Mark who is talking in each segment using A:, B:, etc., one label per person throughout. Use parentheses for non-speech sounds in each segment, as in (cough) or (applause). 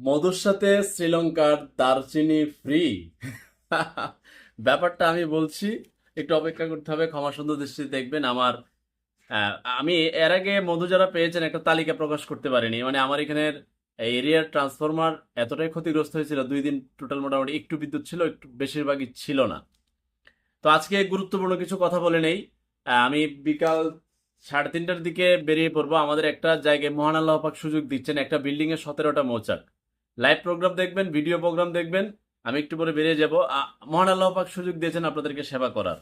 A: মধুর সাথে শ্রীলঙ্কার দারচিনি ফ্রি (laughs) ব্যাপারটা আমি বলছি, একটু অপেক্ষা করতে হবে, ক্ষমা সুন্দর দৃষ্টিতে দেখবেন আমার আমি এর আগে মধু যারা পেয়েছেন, একটা তালিকা প্রকাশ করতে পারিনি। মানে আমার এখানের এরিয়ার ট্রান্সফরমার এতটাই ক্ষতিগ্রস্ত হয়েছিল, দুই দিন টোটাল মোটামুটি একটু বিদ্যুৎ ছিল, একটু বেশিরভাগই ছিল না। তো আজকে গুরুত্বপূর্ণ কিছু কথা বলে নেই। আমি বিকাল সাড়ে তিনটার দিকে বেরিয়ে পড়ব। আমাদের একটা জায়গায় মহান আল্লাহ পাক সুযোগ দিচ্ছেন, একটা বিল্ডিং এর সতেরোটা মৌচাক। লাইভ প্রোগ্রাম দেখবেন ভিডিও প্রোগ্রাম দেখবেন। আমি একটু পরে বেরিয়ে যাব। মহান আল্লাহ পাক সুযোগ দিয়েছেন আপনাদেরকে সেবা করার।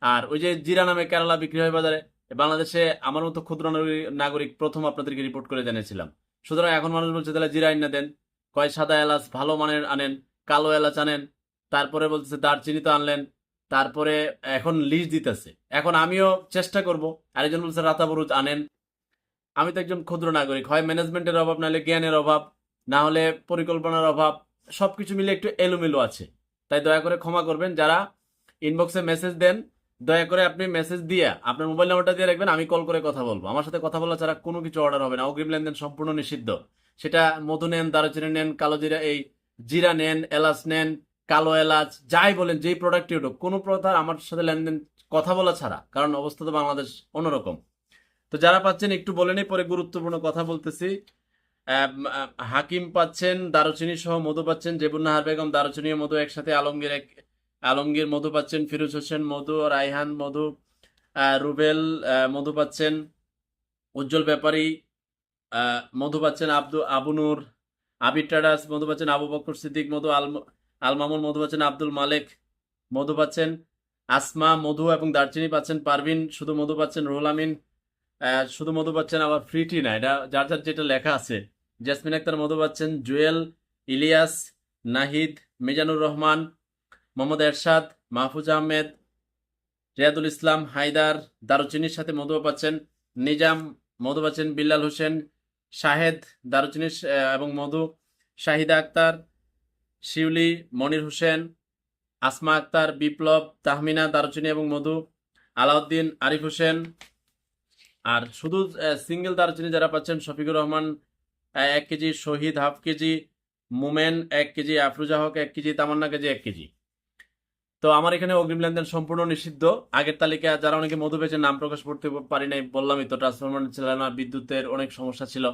A: আর ওই যে জিরা নামে কেরালা বিক্রি হয় বাজারে বাংলাদেশে আমার মতো ক্ষুদ্র নাগরিক- প্রথম আপনাদেরকে রিপোর্ট করে জানিয়েছিলাম। সুতরাং এখন মানুষ বলছে, তাহলে জিরা আইনা দেন। কয় সাদা এলাচ, ভালো মানের আনেন, কালো এলাচ আনেন, তারপরে বলতেছে দারচিনি তো আনলেন, তারপরে এখন লিজ দিতেছে। এখন আমিও চেষ্টা করব, আরেকজন বলছে রাতাবরুজ আনেন। আমি তো একজন ক্ষুদ্র নাগরিক, হয় ম্যানেজমেন্টের অভাব, নাহলে জ্ঞানের অভাব না হলে পরিকল্পনার অভাব সব কিছু মিলে একটু এলোমেলো আছে। তাই দয়া করে ক্ষমা করবেন। যারা ইনবক্সে মেসেজ দেন, দয়া করে আপনি মেসেজ দিয়ে আপনার মোবাইল নাম্বারটা দিয়ে রাখবেন, আমি কল করে কথা বলব। আমার সাথে কথা বলা ছাড়া কোনো কিছু অর্ডার হবে না। অগ্রিম লেনদেন সম্পূর্ণ নিষিদ্ধ। সেটা মধু নেন, দারুচিনি নেন, কালো জিরা, এই জিরা নেন, এলাচ নেন, কালো এলাচ, যাই বলেন, যেই প্রোডাক্টই উঠুক, কোনো প্রকার আমার সাথে লেনদেন, কথা বলা ছাড়া, কারণ অবস্থা তো বাংলাদেশ অন্যরকম। তো যারা পাচ্ছেন, একটু বলে নেই, পরে গুরুত্বপূর্ণ কথা বলতেছি। হাকিম পাচ্ছেন, দারুচিনি সহ মধু পাচ্ছেন, জেবুন্নাহার বেগম দারুচিনি মধু একসাথে আলমগীর এক আলমগীর মধু পাচ্ছেন, ফিরোজ হোসেন মধু, রায়হান মধু রুবেল মধু পাচ্ছেন, উজ্জ্বল ব্যাপারী মধু পাচ্ছেন আব্দু আবুনুর আবির টাডাস মধু পাচ্ছেন আবু বকর সিদ্দিক মধু, আল আলমামুল মধু পাচ্ছেন আব্দুল মালেক মধু পাচ্ছেন, আসমা মধু এবং দারচিনি পাচ্ছেন পারভিন, শুধু মধু পাচ্ছেন রুহুল আমিন শুধু মধু পাচ্ছেন আবার ফ্রিটি না, এটা যার যার যেটা লেখা আছে। জেসমিন আক্তার মধু পাচ্ছেন জুয়েল, ইলিয়াস, নাহিদ, মিজানুর রহমান, মোহাম্মদ এরশাদ, মাহফুজ আহমেদ, রিয়াদুল ইসলাম হায়দার, দারুচিনির সাথে মধু পাচ্ছেন নিজাম মধু পাচ্ছেন বিল্লাল হোসেন, শাহেদ দারুচিনি এবং মধু, শাহিদা আক্তার, শিউলি, মনির হোসেন, আসমা আক্তার, বিপ্লব, তাহমিনা, দারুচিনি এবং মধু, আলাউদ্দিন, আরিফ হোসেন। আর শুধু সিঙ্গেল দারুচিনি যারা পাচ্ছেন, শফিকুর রহমান এক KG Shahid, half KG Mumen, এক কেজি আফরুজা হক, এক কেজি তামান্না কেজি, এক কেজি। তো আমার এখানে অগ্রিম লেনদেন সম্পূর্ণ নিষিদ্ধ। আগের তালিকা যারা অনেকে মধু পেয়েছে নাম প্রকাশ করতে পারি নাই বললামই তো ট্রান্সফরমার ছিল না বিদ্যুতের অনেক সমস্যা ছিল।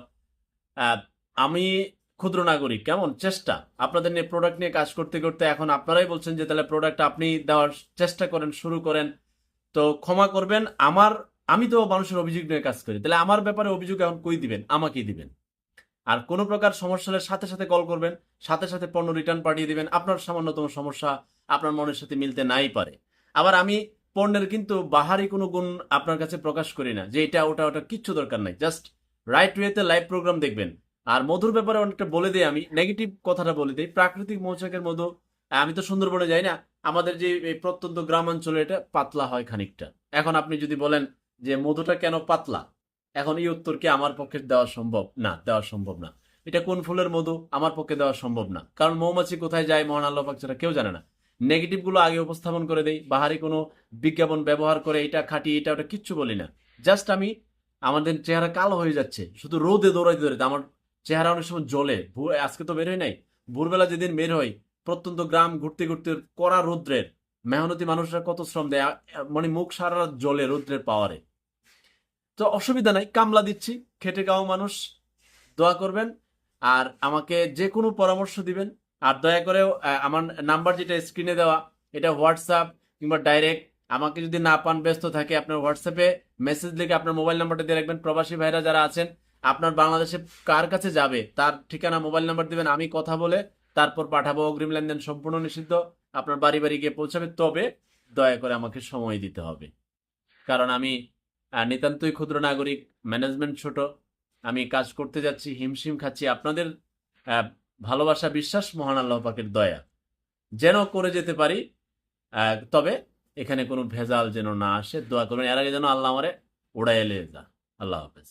A: আমি ক্ষুদ্র নাগরিক, কেমন? চেষ্টা। আপনাদের নিয়ে প্রোডাক্ট নিয়ে কাজ করতে করতে এখন আপনারাই বলছেন যে, তাহলে প্রোডাক্ট আপনি দেওয়ার চেষ্টা করেন, শুরু করেন। তো ক্ষমা করবেন। আমার, আমি তো মানুষের অভিযোগ নিয়ে কাজ করি। তাহলে আমার ব্যাপারে অভিযোগ এখন কই দিবেন? আমাকেই দিবেন। আর কোনো প্রকার সমস্যা হলে সাথে সাথে কল করবেন, সাথে সাথে পণ্য রিটার্ন পাঠিয়ে দিবেন। আপনার সামান্যতম সমস্যা আপনার মনের সাথে মিলতে নাই পারে। আবার আমি পণ্যের কিন্তু বাহারি কোনো গুণ আপনার কাছে প্রকাশ করি না, যে এটা, ওটা ওটা কিচ্ছু দরকার নাই। জাস্ট রাইট ওয়েতে লাইভ প্রোগ্রাম দেখবেন। আর মধুর ব্যাপারে অনেকটা বলে দিই আমি নেগেটিভ কথাটা বলে দিই। প্রাকৃতিক মৌচাকের মধু, আমি তো সুন্দরবনে যাই না, আমাদের যে এই প্রত্যন্ত গ্রামাঞ্চলে এটা পাতলা হয় খানিকটা। এখন আপনি যদি বলেন যে মধুটা কেন পাতলা? এখন এই উত্তর কি আমার পক্ষে দেওয়া সম্ভব? না, দেওয়া সম্ভব না। এটা কোন ফুলের মধু? আমার পক্ষে দেওয়া সম্ভব না। কারণ মৌমাছি কোথায় যায়, মহান আল্লাহ পাক ছাড়া কেউ জানে না। নেগেটিভগুলো আগে উপস্থাপন করে দেই, বাহারি কোনো বিজ্ঞাপন ব্যবহার করে এটা খাটি, এটা ওটা কিচ্ছু বলি না। জাস্ট আমি, আমাদের চেহারা কালো হয়ে যাচ্ছে, শুধু রোদে দৌড়াইতে দৌড়াইতে। আমার চেহারা অনেক সময় জ্বলে। আজকে তো বের হয় নাই। ভোরবেলা যেদিন বের হয় প্রত্যন্ত গ্রাম ঘুরতে ঘুরতে কড়া রৌদ্রের, মেহনতি মানুষরা কত শ্রম দেয় মানে মুখ সারা জ্বলে রৌদ্রের পাওয়ারে তো অসুবিধা নাই, কামলা দিচ্ছি, খেটে খাওয়া মানুষ, দোয়া করবেন। আর আমাকে যে কোনো পরামর্শ দিবেন, আর দয়া করে আমার নাম্বার যেটা স্ক্রিনে দেওয়া, এটা হোয়াটসঅ্যাপ কিংবা ডাইরেক্ট আমাকে যদি না পান, ব্যস্ত থাকে, আপনার হোয়াটসঅ্যাপে মেসেজ লিখে আপনার মোবাইল নাম্বারটা দিয়ে রাখবেন। প্রবাসী ভাইরা যারা আছেন, আপনার বাংলাদেশে কার কাছে যাবে, তার ঠিকানা মোবাইল নাম্বার দিবেন, আমি কথা বলে তারপর পাঠাবো, অগ্রিম লেনদেন সম্পূর্ণ নিষিদ্ধ, আপনার বাড়ি বাড়ি গিয়ে পৌঁছাবে। তবে দয়া করে আমাকে সময় দিতে হবে। কারণ আমি নিতান্তই ক্ষুদ্র নাগরিক ম্যানেজমেন্ট ছোট। আমি কাজ করতে যাচ্ছি, হিমশিম খাচ্ছি। আপনাদের ভালোবাসা, বিশ্বাস, মহান আল্লাহ পাকের দয়া। যেন করে যেতে পারি তবে এখানে কোনো ভেজাল যেন না আসে, দোয়া করবেন। এর আগে যেন আল্লাহ আমারে উড়াইলে যা আল্লাহ হাফেজ।